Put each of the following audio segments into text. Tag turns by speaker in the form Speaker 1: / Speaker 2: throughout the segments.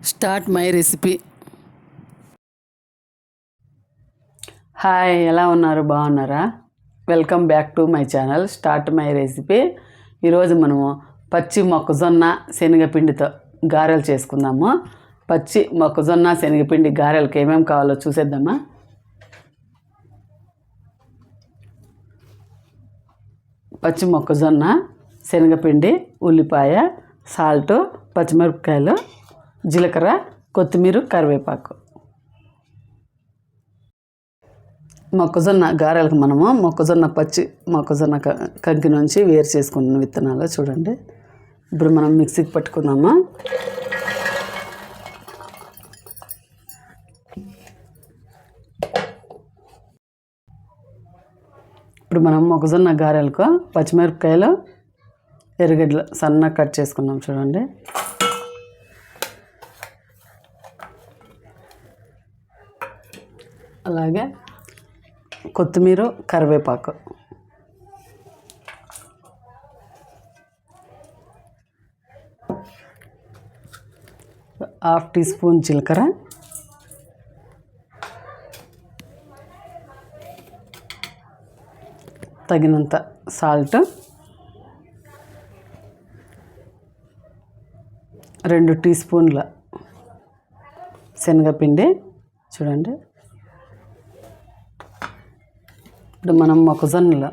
Speaker 1: Start my recipe. Hi ఎలా ఉన్నారు? బాగున్నారా? Welcome back to my channel start my recipe. ఈరోజు మనము పచ్చి మొక్కజొన్న శనగపిండితో గారెలు చేసుకుందాము. పచ్చి మొక్కజొన్న శనగపిండి గారెలకు ఏమేమి కావాలో చూసేద్దామా? పచ్చి మొక్కజొన్న శనగపిండి ఉల్లిపాయ సాల్ట్ పచ్చిమిరపకాయలు జీలకర్ర కొత్తిమీర కరివేపాకు. మొక్కజొన్న గారెలకు మనము మొక్కజొన్న పచ్చి మొక్కజొన్న క- కంకి నుంచి వేరు చేసుకున్న విత్తనాలు చూడండి. ఇప్పుడు మనం మిక్సీకి పట్టుకుందామా? ఇప్పుడు మనం మొక్కజొన్న గారెలకు పచ్చిమిరపకాయలు ఎర్రగడ్డలు సన్నగా కట్ చేసుకున్నాం చూడండి. అలాగే కొత్తిమీర కరివేపాకు. హాఫ్ టీ స్పూన్ జీలకర్ర. తగినంత సాల్ట్. రెండు టీ స్పూన్ల శనగపిండి. చూడండి. ఇప్పుడు మనం మొక్కజొన్నలు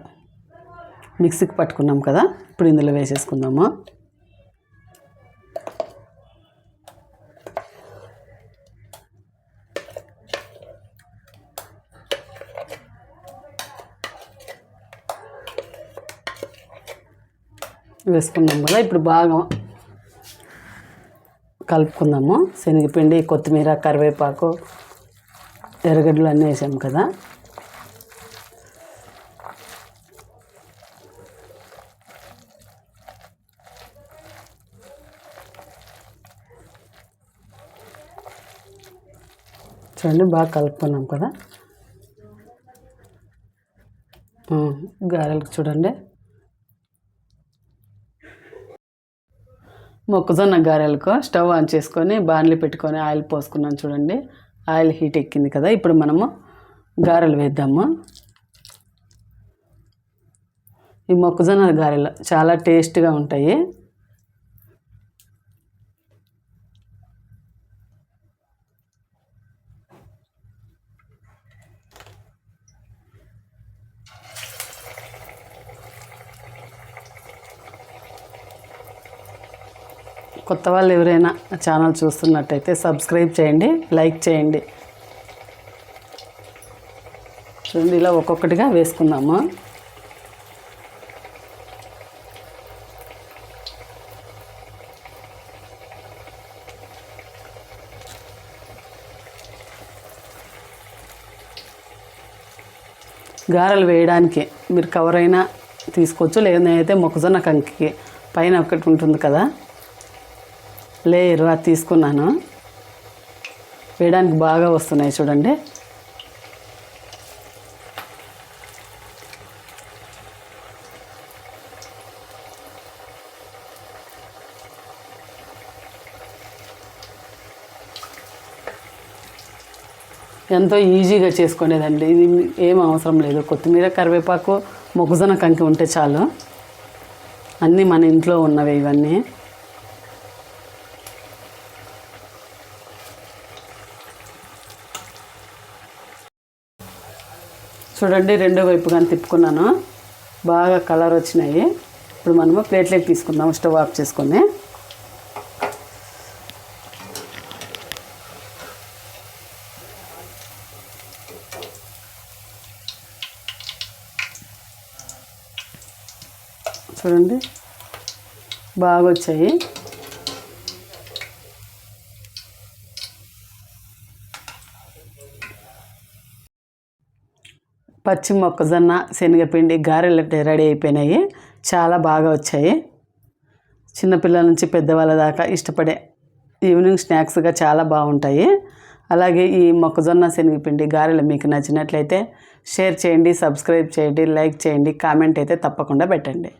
Speaker 1: మిక్సీకి పట్టుకున్నాం కదా ఇప్పుడు ఇందులో వేసేసుకుందాము? వేసుకున్నాం కదా ఇప్పుడు బాగా కలుపుకుందాము? శనగపిండి కొత్తిమీర కరివేపాకు ఎర్రగడ్డలు అన్నీ వేసాము కదా. చూడండి బాగా కలుపుకున్నాం కదా. గారెలకు చూడండి. మొక్కజొన్న గారెలకు స్టవ్ ఆన్ చేసుకొని బాణలి పెట్టుకొని ఆయిల్ పోసుకున్నాను చూడండి. ఆయిల్ హీట్ ఎక్కింది కదా ఇప్పుడు మనము గారెలు వేద్దాము. ఈ మొక్కజొన్న గారెలు చాలా టేస్ట్గా ఉంటాయి. కొత్త వాళ్ళు ఎవరైనా ఛానల్ చూస్తున్నట్టయితే సబ్స్క్రైబ్ చేయండి లైక్ చేయండి. చూడండి ఇలా ఒక్కొక్కటిగా వేసుకుందాము? గారెలు వేయడానికి మీరు కవర్ అయినా తీసుకోవచ్చు లేదా అయితే మొక్కజొన్న కంకి పైన ఒకటి ఉంటుంది కదా. లేయర్ అది తీసుకున్నాను. వేయడానికి బాగా వస్తున్నాయి చూడండి. ఎంతో ఈజీగా చేసుకునేదండి. ఇది ఏం అవసరం లేదు. కొత్తిమీర కరివేపాకు మొక్కజొన్న కంకి ఉంటే చాలు. అన్నీ మన ఇంట్లో ఉన్నవి ఇవన్నీ. చూడండి రెండో వైపు కానీ తిప్పుకున్నాను. బాగా కలర్ వచ్చినాయి. ఇప్పుడు మనము ప్లేట్లోకి తీసుకుందాం స్టవ్ ఆఫ్ చేసుకొని. చూడండి బాగా వచ్చాయి పచ్చి మొక్కజొన్న శనగపిండి గారెలు రెడీ అయిపోయినాయి. చాలా బాగా వచ్చాయి. చిన్నపిల్లల నుంచి పెద్దవాళ్ళ దాకా ఇష్టపడే ఈవినింగ్ స్నాక్స్గా చాలా బాగుంటాయి. అలాగే ఈ మొక్కజొన్న శనగపిండి గారెలు మీకు నచ్చినట్లయితే షేర్ చేయండి సబ్స్క్రైబ్ చేయండి లైక్ చేయండి కామెంట్ అయితే తప్పకుండా పెట్టండి.